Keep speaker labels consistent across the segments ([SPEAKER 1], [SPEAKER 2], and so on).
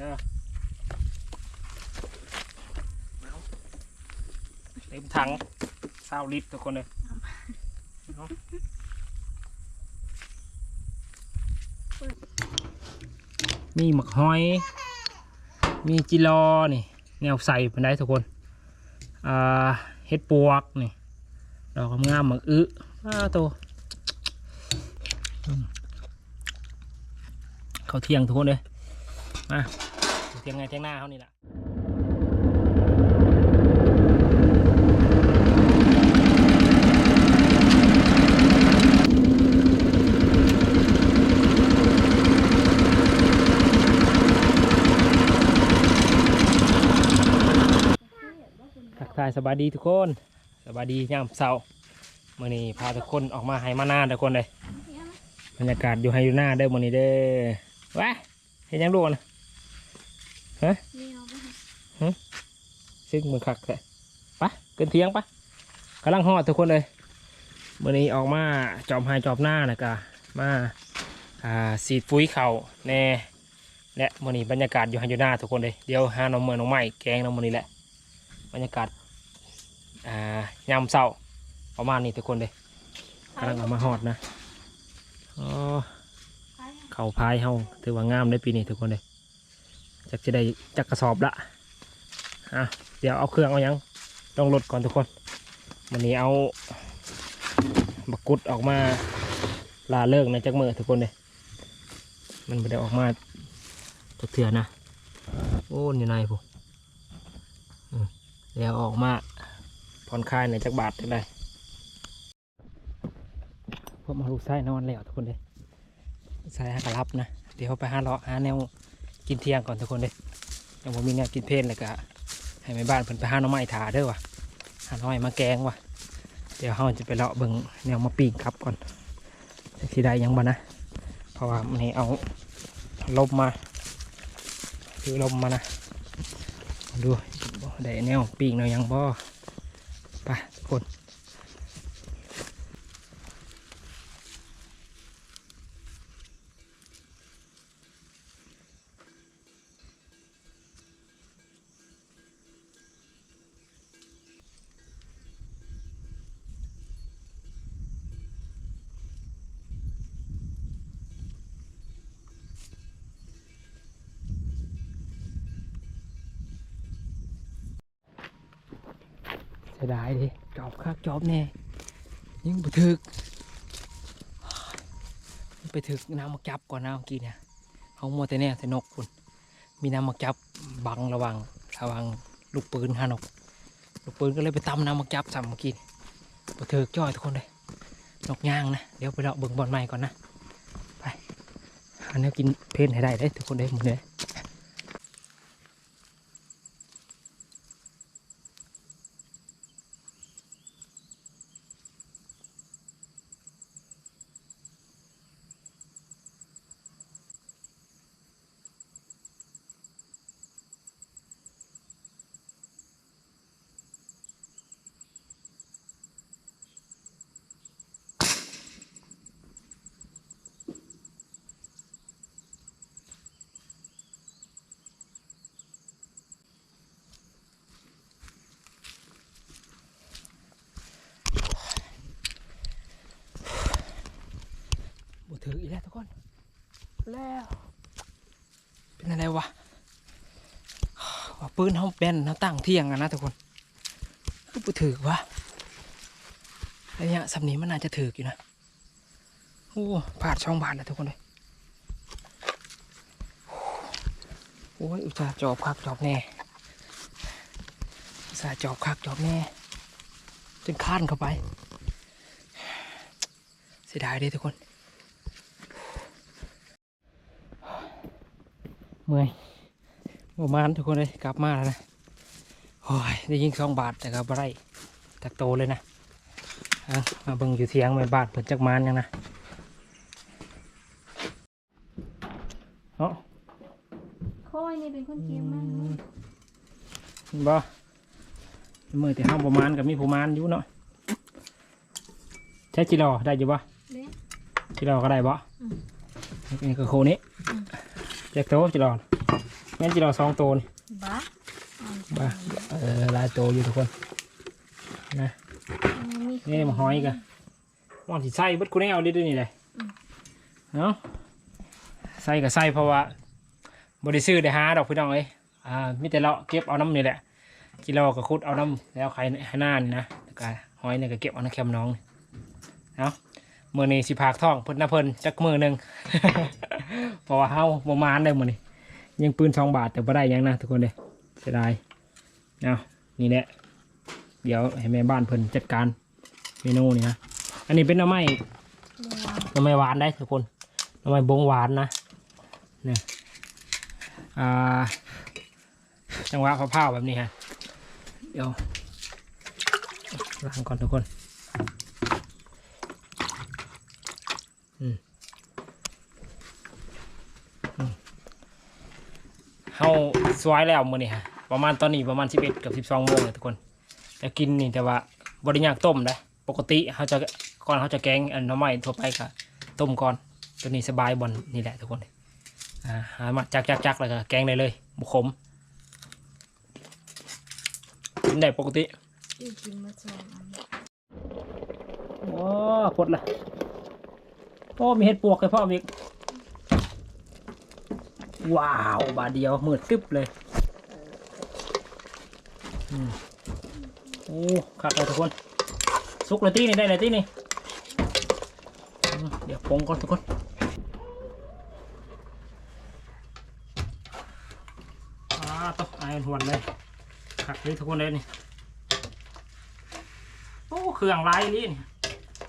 [SPEAKER 1] เด้อเต็มถังเศร้าลิตรทุกคนเลยมีหมักหอย มีจิรอนี่ แนวใส่เป็นได้ทุกคนอ่าเฮ็ดปวกนี่ดอกงามหมักอึอ้าโตอืมเขาเที่ยงทุกคนเลย มาเที่ยงไงเที่ยงหน้าเขานี่แหละทักทายสบายดีทุกคนสบายดียามเช้ามื่อนี้พาทุกคนออกมาให้มาหน้าทุกคนเลยบรรยากาศอยู่ให้อยู่หน้าเด้มื่อนี้เด้อว้าเห็นยังดูนะ
[SPEAKER 2] นี่เอาไปให้
[SPEAKER 1] ซึ่งมือคักเลยปะเกินเที่ยงปะกำลังฮอดทุกคนเลยมื่อนี้ออกมาจอมให้จอมหน้านะกะมาอ่าสีดฟุ้ยเข่าแน่และมื่อนี้บรรยากาศอยู่ให้อยู่หน้าทุกคนเลยเดี๋ยวหาน้องเมืองน้องใหม่แกงน้องมื่อนี้แหละบรรยากาศอ่ายามเช้าประมาณนี้ทุกคนเลยกำลังเออกมาฮอดนะอ๋อ
[SPEAKER 2] ไป
[SPEAKER 1] เข่าพายเฮาถือว่างามได้ปีนี้ทุกคนเลย จักจะได้จักกระสอบละอะเดี๋ยวเอาเครื่องเอายังต้องลดก่อนทุกคนวันนี้เอาบักกุดออกมาลาเลิกในจักมือทุกคนเลยมันไม่ได้ออกมาตัวเถื่อนนะโอ้ยอยู่ในพวกอืมเดี๋ยวออกมาผ่อนคลายในจักบาทจังได้พวกมาลูกไส้นอนแล้วทุกคนเลยใส่หากระลับนะ เดี๋ยวไปหาเลาะหาแนว กินเที่ยงก่อนทุกคนเลยยังผมมีแนวกินเพลนเลยกะให้แม่บ้านเพิ่นไปหาน้องไม้ถาเด้อว่ะหาน้องไม้มาแกงว่ะเดี๋ยวเฮาจะไปเลาะเบิ่งแนวมาปีกครับก่อนสิได้ยังบ่นะเพราะว่ามันนี้เอาลมมาคือลมมานะดูได้แนวปีกแนวยังบ่ไปทุกคน สียดายดิจอบคักจอบแน่ยังไปถึกไปถึกน้ำมักจับก่อนนะเมื่อกี้เนี่ยเขามัวแต่เนี่ยแต่นกคุณมีน้ำมักจับบังระวังระวังลูกปืนฮานกลูกปืนก็เลยไปตำน้ำมักจับซ้ำเมื่อกี้ไปถึกจ้อยทุกคนเลยนกย่างนะเดี๋ยวไปเลาะเบิ่งบอลใหม่ก่อนนะไปหาแนวกินเพลนให้ได้ได้ทุกคนได้หมดเลย แล้ว เป็นอะไรวะว่าปืนเขาแบนเขาตั้งเที่ยงอะนะทุกคนก็บถือวะระยะสำนีมันน่าจะถืออยู่นะโอ้ผ่าดช่องบานนะทุกคนเลยโอ้ยอุตส่าห์จอบคักจอบแน่อุตส่าห์จอบคักจอบแน่จนขานเข้าไปเสียดายเลยทุกคน เมื่อยประมาณทุกคนเลยกลับมาแล้วนะโอ้ยได้ยิงสองบาทแต่ก็บ่ได้ตักโตเลยนะอะมาเบิ่งอยู่เทียงไม่บาทเปิดจักมานยังนะเนาะ
[SPEAKER 2] ค่อยนี่เป็นคนเก็บมัน
[SPEAKER 1] เห็นบ่มือที่ห้ามประมาณกับมีประมาณอยู่เนาะใช้จิรอได้อยู่บ่
[SPEAKER 2] เด้
[SPEAKER 1] จิรอก็ได้บ่
[SPEAKER 2] อืม
[SPEAKER 1] นี่คือโคนี้ แจ็คโตจิรอแม่นจีเราสองตัวนี่
[SPEAKER 2] บ้า
[SPEAKER 1] บ้าเออหลายตัวอยู่ทุกคนนะนี่มาหอยกันว่างที่ใส่เบิดกูแนวดิด้วยนี่เลยเนาะใส่กับใส่เพราะว่าบริซื้อได้หาดอกพี่น้องเอ้ยอ่ามีแต่เราะเก็บเอาน้ำนี่แหละกิโลกับคุดเอาน้ำแล้วใครให้หน้านี่นะแล้วก็หอยเนี่ยก็เก็บเอาน้ำแคมน้องนี่เนาะ มือนี้สิพากท้องเพิ่นนะเพิ่นจักมือหนึ่ง เพราะว่าเฮาประมาณได้มือนี้ยังปืนสองบาทแต่บ่ได้หยังนะทุกคนเลยเสียดายเอานี่แหละเดี๋ยวให้แม่บ้านเพิ่นจัดการเมนูนี่นะอันนี้เป็นหน้ำไม้หน้ำไม้หวานได้ทุกคนหน้ำไม้บงหวานนะเนี่ยอ่าจังหวะเผาๆแบบนี้ฮะเดี๋ยวล้างก่อนทุกคน เฮา สวยแล้วมื้อนี้ฮะประมาณตอนนี้ประมาณ 11 กับ 12โมงเลยทุกคนจะกินนี่แต่ว่าบ่ได้อยากต้มนะปกติเฮาจะก่อนเฮาจะแกงอันหน่อไม้ทั่วไปก็ต้มก่อนตัวนี้สบายบ่นนี่แหละทุกคนอ่าหามาจักจักๆๆแล้วก็แกงได้เลยบ่ขมกินได้ปกติ
[SPEAKER 2] กินมาสองอัน
[SPEAKER 1] โอ้พดละโอ้มีเห็ดปวกเลยพ่อมิก ว้าว บาทเดียวมืดตึ๊บเลยโอ้ขักเลยทุกคนสุกเลยตีนี่ได้เลยตีนี่ เดี๋ยวปงก่อนทุกคนอาต้องไอ้หวนเลยขักเลยทุกคนเลยนี่ โอ้ เครื่องลายนี่นี่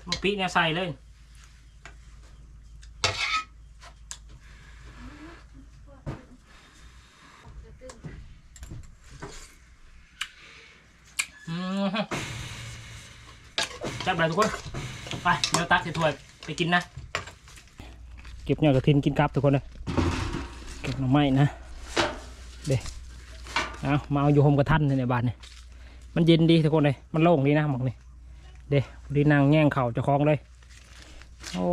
[SPEAKER 1] มันปีเนี่ยใส่เลยอืม จับไปทุกคน ไป เดี๋ยวตักใส่ถ้วยไปกินนะ เก็บเนี่ยกระทินกินกับทุกคนเลยเก็บหน่อไม้นะ เด็เอามาเอาอยู่โฮมกระทันในบ้านเนี่ยมันเย็นดีทุกคนเลยมันโล่งดีนะหมอกนี่เด้ดีนางแย่งเข่าจะคลองเลย โอ้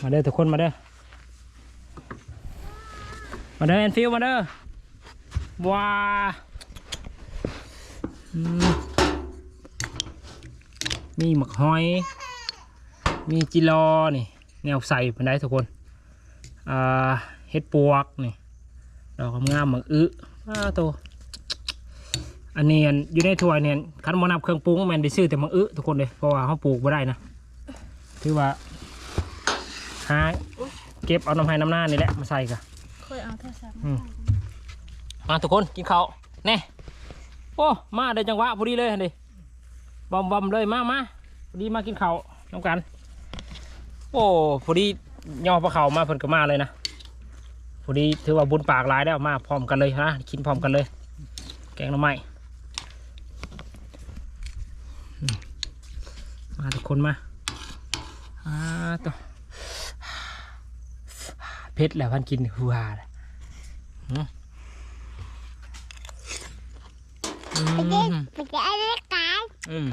[SPEAKER 1] มาเด้อทุกคนมาเด้อ มาเด้อแอนฟิลมาเด้อว้าอื มมีหมักหอย มีจิรอนี่แนวใส่เป็นได้ทุกคนอ่าเห็ดปวกนี่ดอกงามๆหมักอึอ้าตัวอันนี้อันอยู่ในถ้วยเนี่ยคันมนับเครื่องปรุงแมันได้ซื้อแต่มังอึทุกคนเลยเพราะว่าเขาปลูกไม่ได้นะถือว่าหาเก็บเอาน้ำให้น้ำหน้านี่แหละมาใส่กัน
[SPEAKER 2] เคยเอาโทรศัพท์
[SPEAKER 1] อืมมาทุกคนกินข้าวแน่โอ้มาได้จังหวะพอดีเลยดิ บอมบอมเลยมามาพอดีมากินข้าวน้ำกัน โอ้พอดีย่อพระเขามาเพิ่นก็มาเลยนะพอดีถือว่าบุญปากหลายแล้วมาพร้อมกันเลยนะกินพร้อมกันเลย แกงหน่อไม้มาทุกคนมาอ่าตัวเพชรแล้วพันกินหัวเลยอืมอืม
[SPEAKER 3] มันจะ อะไรกัน
[SPEAKER 1] อืม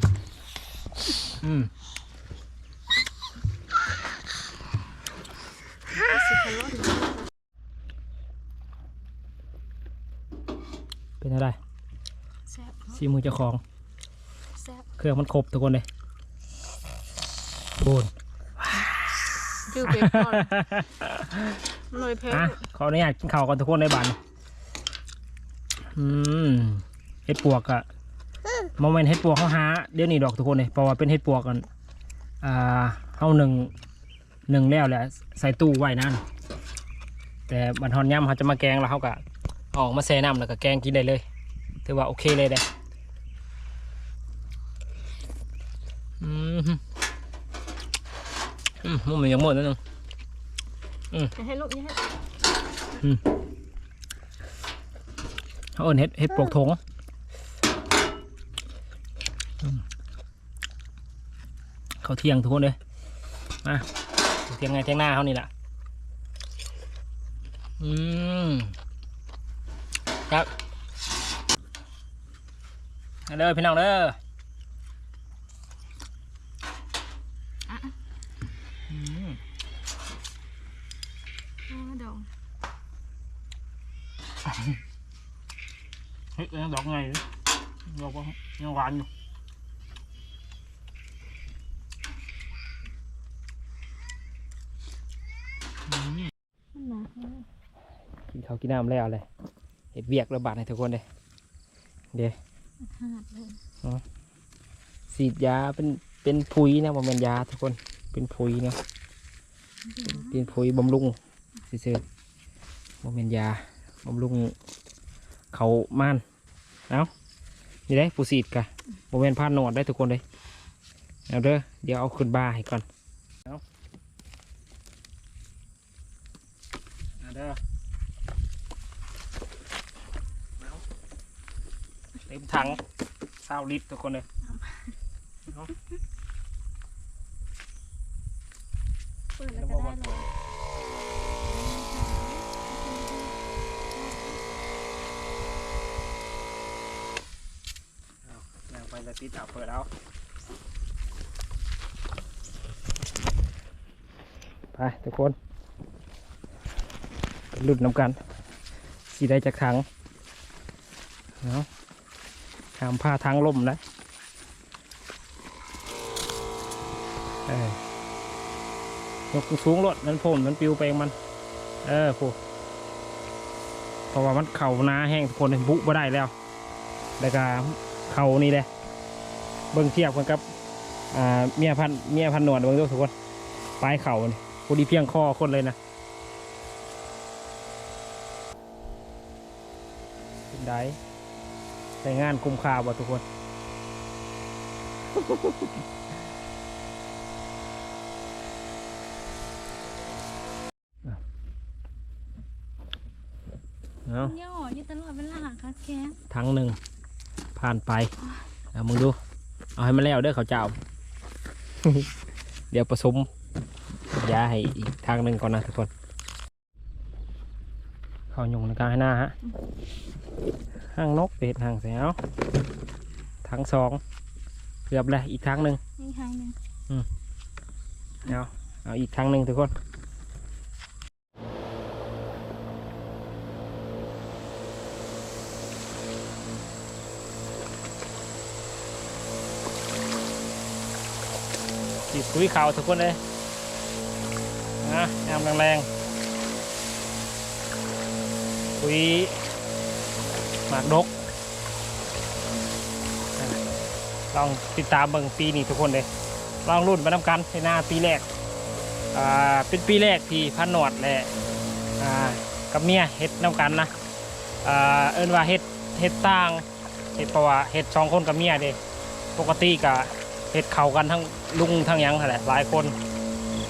[SPEAKER 1] อืมเป็นอะไร
[SPEAKER 2] แซ่บ
[SPEAKER 1] สีมือเจ้าของ
[SPEAKER 2] แซ่บ
[SPEAKER 1] เครื่องมันครบทุกคนเลยโบน
[SPEAKER 2] จืดเบคอนหน่อยเพชร
[SPEAKER 1] อะขออนุญาตกินข้าวก่อนทุกคนในบ้านอืมเห็ดปวกอะ โมเมนต์เห็ดปวกเขาหาเดี๋ยวนี้ดอกทุกคนเลยเพราะว่าเป็นเห็ดปวกกันอ่าเขาหนึ่งหนึ่งแล้วแหละใส่ตู้ไว้นั่นแต่บันทอนย่ำเขาจะมาแกงแล้วเขาก็เอาออกมาแช่น้ำแล้วก็แกงกินได้เลยถือว่าโอเคเลยเด้อืมอืมมันยังหมดนิดนึง
[SPEAKER 2] อย่าให้ลูกอย่าให้
[SPEAKER 1] เขาเอิ้นเห็ดเห็ดปลวกทงอืม เขาเที่ยงทุกคนเลยมาเที่ยงไงเที่ยงหน้าเขานี่แหละอืมครับเอาเด้อพี่น้องเด้ออืม
[SPEAKER 2] โอ้ดอง
[SPEAKER 1] เฮ้ยยังดอกไงเลยดอกว่ายังหวานอยู่อืม
[SPEAKER 2] มันหนักเลย
[SPEAKER 1] กินข้าวกินน้ำแล้วเลยเห็ดเวียกระบาดให้ทุกคนเลยเดี๋ยว
[SPEAKER 2] หาดเลย
[SPEAKER 1] ฉีดยาเป็นเป็นพุยนะมันเป็นยาทุกคนเป็นพุยนะเป็นพุยบำรุงซื่อๆมันเป็นยาบำรุงเขาม่านเอานี่ได้ผู้ฉีดกะโมเมนพานนวดได้ทุกคนเลยเอาเด้อเดี๋ยวเอาขึ้นบาให้ก่อนเอาเอาเด้อเอาเต็มถังเศร้าลิตรทุกคนเลย
[SPEAKER 2] เปิดแล้วก็ได้เลย
[SPEAKER 1] นางไปละติดเอาเปิดเอาไปทุกคนหลุดน้ำกันสีได้จากถังเนาะ หามผ้าทางล่มนะเออยกสูงรถนั้นผมมันปิวไปเองมัน เออผูเพราะว่ามันเข่าหนาแห้งทุกคนบุบ่ได้แล้วแล้วก็เข่านี่แหละเบิ่งเทียบกันกับอ่าเมียพันเมียพันหนวดเบิ่งทุกคนปลายเข่านี่พอดีเพียงคอคนเลยนะได้ ใส่งานคุ้มค่าบ่ทุกคน เอา
[SPEAKER 2] ย่ออยู่ตลอดเวลาค่ะแก
[SPEAKER 1] ทั้งหนึ่งผ่านไปเอามึงดู เอาให้มันแล้วเด้อเขาวเจ้า เดี๋ยวผสมยาให้อีกทางหนึ่งก่อนนะทุกคน เข้ายุงในกลางให้หน้าฮะห้างนกเป็ดห้างแสวทั้งสองเกือบเลยอีกทางหนึ่ง
[SPEAKER 2] นี่ทางหนึ่ง
[SPEAKER 1] เอาเอาอีกทางหนึ่งทุกคนสีคุยขาวทุกคนเลยนะยามแรงๆ คุยหมากดกลองติดตามเบิ่งปีนี้ทุกคนเลยลองรุ่นไปน้ำกันในหน้าปีแรกอ่าเป็นปีแรกที่พันหนวดแหละอ่ากับเมียเฮ็ดน้ำกันนะอ่าเอิ้นว่าเฮ็ดเฮ็ดต่างเฮ็ดเพราะว่าเฮ็ดสองคนกับเมียเด้ปกติก็เฮ็ดเข้ากันทั้งลุงทั้งยังแหละหลายคน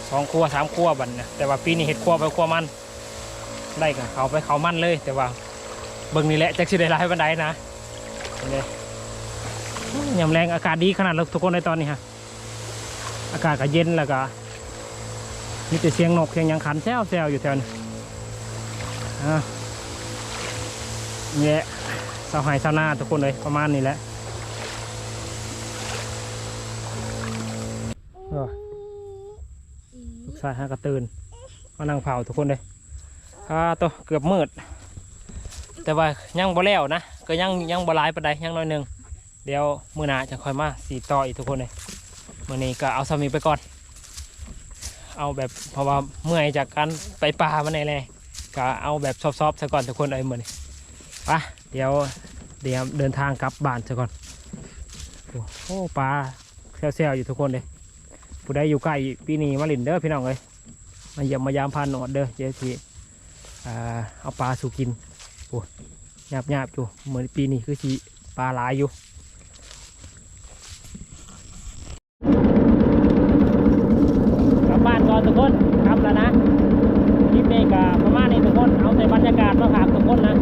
[SPEAKER 1] สองครัวสามครัวบัดนะแต่ว่าปีนี้เฮ็ดครัวไปครัวมัน ได้กับเขาไปเขามั่นเลย แต่ว่าเบิ่งนี่แหละจักสิได้ลายบันไดนะนี่ยามแรงอากาศดีขนาดทุกคนในตอนนี้ฮะอากาศก็เย็นแล้วก็มีแต่เสียงนกเสียงยังขันแซวแซวอยู่แถวนี้อะเนี่ยเสาไห้เสาหน้าทุกคนเลยประมาณนี้แหละเออลูกชายห้ากระตื่นมานั่งเผาทุกคนเลย อ่าตัวเกือบมืด แต่ว่ายังบ่แล้วนะ ก็ยังยังบ่ลายปานใดยังน้อยหนึ่งเดี๋ยวมือหนาจะค่อยมาสีต่ออีกทุกคนเลยวันนี้ก็เอาสามีไปก่อน เอาแบบเพราะว่าเมื่อยจากการไปป่ามาในเลยก็เอาแบบซอฟๆซะก่อนทุกคนเอ้ยมือนี้ไปะเดี๋ยวเดี๋ยวเดินทางกลับบ้านซะก่อนโอ้ปลาแซวๆอยู่ทุกคนเลยผู้ใดอยู่ใกล้ปีนี้มาหลินเด้อพี่น้องเลยมาเยี่ยมมายามพานหนอดเด้อเจ๊ที่ เอาปลาสู่กินโอ้หยาบหยาบๆอยู่เหมือนปีนี้คือสีปลาหลายอยู่กลับบ้านก่อนทุกคนครับแล้วนะคลิปนี้ก็ประมาณนี้ทุกคนเอาแต่บรรยากาศมาฝากทุกคนนะ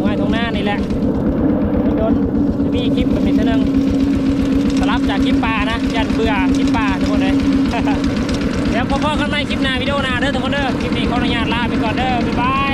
[SPEAKER 1] ไว้ตรงหน้านี่แหละไม่โดนจะมีคลิปแบบนี้เท่านึงสลับจากคลิปป่านะยันเบื่อคลิปป่าทุกคนเลย เดี๋ยวพบกันใหม่คลิปหน้าวิดีโอหน้าเด้อทุกคนเด้อคลิปนี้ขออนุญาตลาไปก่อนเด้อบ๊ายบาย